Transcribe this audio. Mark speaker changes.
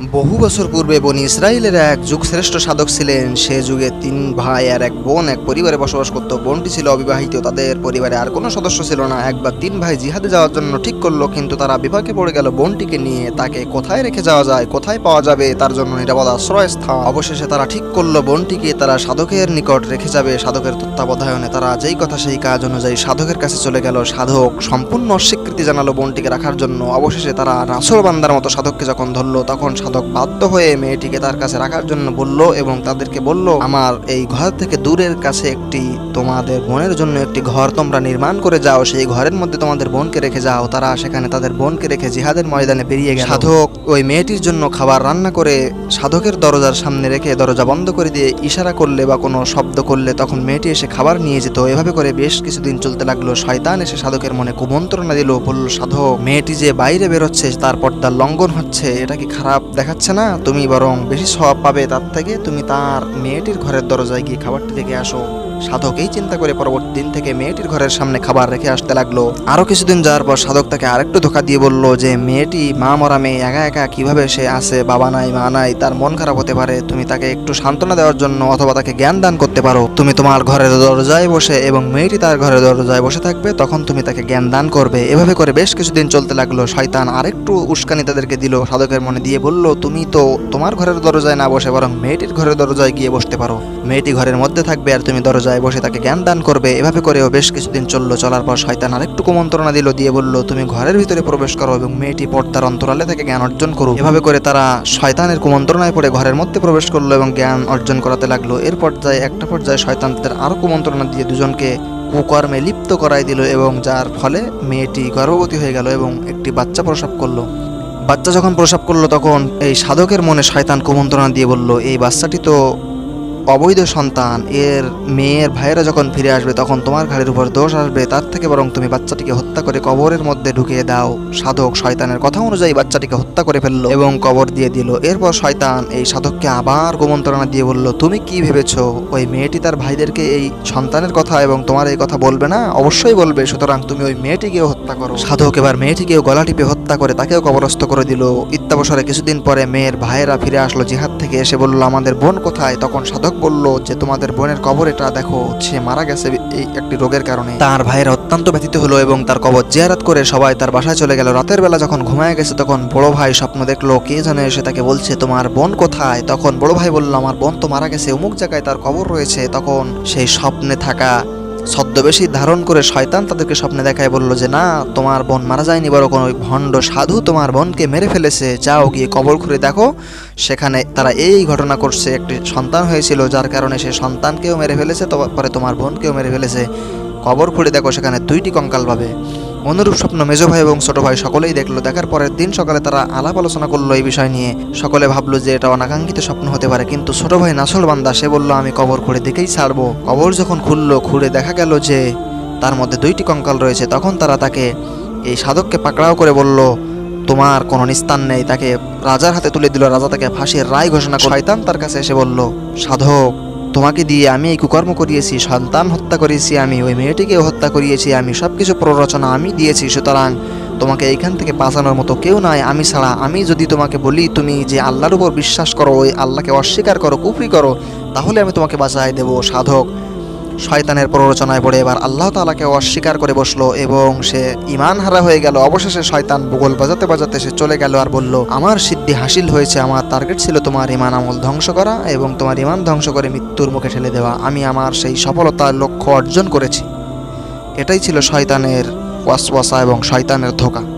Speaker 1: বহু বছর পূর্বে বনি ইসরায়েলের এক যুগশ্রেষ্ঠ সাধক ছিলেন। সে যুগে তিন ভাই আর এক বোন এক পরিবারে বসবাস করত। বোনটি ছিল অবিবাহিত, তাদের পরিবারে আর কোনো সদস্য ছিল না। একবার তিন ভাই জিহাদে যাওয়ার জন্য ঠিক করল, কিন্তু তারা বিপাকে পড়ে গেল। বোনটিকে নিয়ে তাকে কোথায় রেখে যাওয়া যায়, কোথায় পাওয়া যাবে, তার জন্য নিরাপদ আশ্রয় স্থান। অবশেষে তারা ঠিক করল, বোনটিকে তারা সাধকের নিকট রেখে যাবে। সাধকের তত্ত্বাবধায়নে তারা যেই কথা সেই কাজ অনুযায়ী সাধকের কাছে চলে গেল। সাধক সম্পূর্ণ অস্বীকৃতি জানালো বোনটিকে রাখার জন্য। অবশেষে তারা রাসল বান্দার মতো সাধককে যখন ধরলো, তখন সাধক বাধ্য হয়ে মেয়েটিকে তার কাছে রাখার জন্য বলল এবং তাদেরকে বলল, আমার এই ঘর থেকে দূরের কাছে একটি তোমাদের বোনের জন্য একটি ঘর তোমরা নির্মাণ করে যাও। সেই ঘরের মধ্যে তোমাদের বোনকে রেখে যাও। তারা সেখানে তাদের বোনকে রেখে জিহাদের ময়দানে বেরিয়ে গেল। সাধক ওই মেয়েটির জন্য খাবার রান্না করে সাধকের দরজার সামনে রেখে দরজা বন্ধ করে দিয়ে ইশারা করলে বা কোনো শব্দ করলে তখন মেয়েটি এসে খাবার নিয়ে যেত। এভাবে করে বেশ কিছুদিন চলতে লাগল। শয়তান এসে সাধকের মনে কুমন্ত্রণা দিল। বলল, সাধক, মেয়েটি যে বাইরে বেরোচ্ছে, তার পর্দার লঙ্ঘন হচ্ছে। এটা কি খারাপ দেখাচ্ছে না, তুমি বরং বেশি স্বভাব পাবে তার থেকে, তুমি তার মেয়েটির ঘরের দরজায় গিয়ে খাবারটি রেখে আসো। সাধক এই চিন্তা করে পরবর্তী দিন থেকে মেয়েটির ঘরের সামনে খাবার রেখে আসতে লাগল। আরও কিছুদিন যাওয়ার পর সাধক তাকে আরেকটু ধোকা দিয়ে বলল যে, মেয়েটি মা মরা মেয়ে, একা একা কীভাবে সে আছে, বাবা নাই, মা নাই, তার মন খারাপ হতে পারে। তুমি তাকে একটু সান্ত্বনা দেওয়ার জন্য অথবা তাকে জ্ঞান দান করতে পারো। তুমি তোমার ঘরের দরজায় বসে এবং মেয়েটি তার ঘরের দরজায় বসে থাকবে, তখন তুমি তাকে জ্ঞান দান করবে। এভাবে করে বেশ কিছুদিন চলতে লাগল। শয়তান আরেকটু উস্কানি তাদেরকে দিল। সাধকের মনে দিয়ে বলল তুমি তো তোমার ঘরের দরজায় না বসে বরং মেয়েটির ঘরের দরজায় গিয়ে বসতে পারো। মেয়েটি ঘরের মধ্যে থাকবে আর তুমি দরজায় বসে তাকে জ্ঞান দান করবে। এভাবে করেও বেশ কিছুদিন চলল। চলার পর শয়তান আরেকটু কুমন্ত্রণা দিল, দিয়ে বলল, তুমি ঘরের ভিতরে প্রবেশ করো এবং মেয়েটি পর্দার অন্তরালে থেকে জ্ঞান অর্জন করো এভাবে করে তারা শয়তানের কুমন্ত্রণায় পড়ে ঘরের মধ্যে প্রবেশ করল এবং জ্ঞান অর্জন করাতে লাগল। এর পর্যায়ে একটা পর্যায়ে শয়তান তাদের আরও কুমন্ত্রণা দিয়ে দুজনকে কুকর্মে লিপ্ত করাই দিল এবং যার ফলে মেয়েটি গর্ভবতী হয়ে গেল এবং একটি বাচ্চা প্রসব করল। বাচ্চা যখন প্রসাব করল তখন এই সাধকের মনে শয়তান কুমন্ত্রণা দিয়ে বলল, এই বাচ্চাটি তো অবৈধ সন্তান, এর মেয়ের ভাইয়েরা যখন ফিরে আসবে, তখন তোমার ঘাড়ের উপর দোষ আসবে। তার থেকে বরং তুমি বাচ্চাটিকে হত্যা করে কবরের মধ্যে ঢুকিয়ে দাও। সাধক শয়তানের কথা অনুযায়ী বাচ্চাটিকে হত্যা করে ফেলল এবং কবর দিয়ে দিল। এরপর শয়তান এই সাধককে আবার কুমন্ত্রণা দিয়ে বলল, তুমি কি ভেবেছো? ওই মেয়েটি তার ভাইদেরকে এই সন্তানের কথা এবং তোমার এই কথা বলবে না? অবশ্যই বলবে, সুতরাং তুমি ওই মেয়েটিকেও হত্যা করো। সাধক এবার মেয়েটিকেও গলা টিপে হত্যা করে তাকেও কবরস্থ করে দিল। ইত্যাবসরে কিছুদিন পরে মেয়ের ভাইয়েরা ফিরে আসলো জিহাদ থেকে। এসে বলল, আমাদের বোন কোথায়? তখন সাধক বলল যে তোমাদের বোনের কবর এটা দেখো, সে মারা গেছে এই একটি রোগের কারণে। তার ভাইয়ের অত্যন্ত ব্যথিত হলো এবং তার কবর জিয়ারাত করে সবাই তার বাসায় চলে গেল। রাতের বেলা যখন ঘুমায় গেছে, তখন বড় ভাই স্বপ্ন দেখল, কে জানে এসে তাকে বলছে, তোমার বোন কোথায়? তখন বড় ভাই বলল, আমার বোন তো মারা গেছে, অমুক জায়গায় তার কবর রয়েছে। তখন সেই স্বপ্নে থাকা ছদ্মবেশী ধারণ করে শয়তান তাদেরকে স্বপ্নে দেখায় বলল যে, না, তোমার বোন মারা যায়নি বড় কোনো ভণ্ড সাধু তোমার বোনকে মেরে ফেলেছে। যাও গিয়ে কবর খুঁড়ে দেখো। সেখানে তারা এই ঘটনা করছে। একটি সন্তান হয়েছিল, যার কারণে সে সন্তানকেও মেরে ফেলেছে পরে তোমার বোনকেও মেরে ফেলেছে। কবর খুঁড়ে দেখো, সেখানে দুইটি কঙ্কাল পাবে। অনুরূপ স্বপ্ন মেজো ভাই এবং ছোট ভাই সকলেই দেখল। দেখার পরের দিন সকালে তারা আলাপ আলোচনা করল এই বিষয় নিয়ে। সকলে ভাবলো যে এটা অনাকাঙ্ক্ষিত স্বপ্ন হতে পারে, কিন্তু ছোট ভাই নাসল বান্দা, সে বলল, আমি কবর খুঁড়ে দেখেই ছাড়বো। কবর যখন খুললো, খুঁড়ে দেখা গেল যে তার মধ্যে দুইটি কঙ্কাল রয়েছে। তখন তারা তাকে এই সাধককে পাকড়াও করে বলল, তোমার কোনো নিস্তার নেই। তাকে রাজার হাতে তুলে দিল। রাজা তাকে ফাঁসির রায় ঘোষণা শয়তান তার কাছে এসে বলল, সাধক তোমাকে দিয়ে আমি এই কুকর্ম করিয়েছি, সন্তান হত্যা করেছি আমি, ওই মেয়েটিকেও হত্যা করিয়েছি আমি সব কিছু প্ররোচনা আমি দিয়েছি, সুতরাং তোমাকে এইখান থেকে বাঁচানোর মতো কেউ নাই আমি ছাড়া। আমি যদি তোমাকে বলি, তুমি যে আল্লাহর উপর বিশ্বাস করো, ওই আল্লাহকে অস্বীকার করো, কুফরি করো, তাহলে আমি তোমাকে বাঁচাই দেবো, সাধক। শয়তানের প্ররোচনায় পড়ে এবার আল্লাহ তালাকে অস্বীকার করে বসল এবং সে ইমান হারা হয়ে গেল। অবশেষে শয়তান ভূগোল বাজাতে বাজাতে সে চলে গেল আর বলল, আমার সিদ্ধি হাসিল হয়েছে। আমার টার্গেট ছিল তোমার ইমান আমল ধ্বংস করা এবং তোমার ইমান ধ্বংস করে মৃত্যুর মুখে ঠেলে দেওয়া। আমি আমার সেই সফলতার লক্ষ্য অর্জন করেছি। এটাই ছিল শয়তানের ওয়াসওয়াসা এবং শয়তানের ধোকা।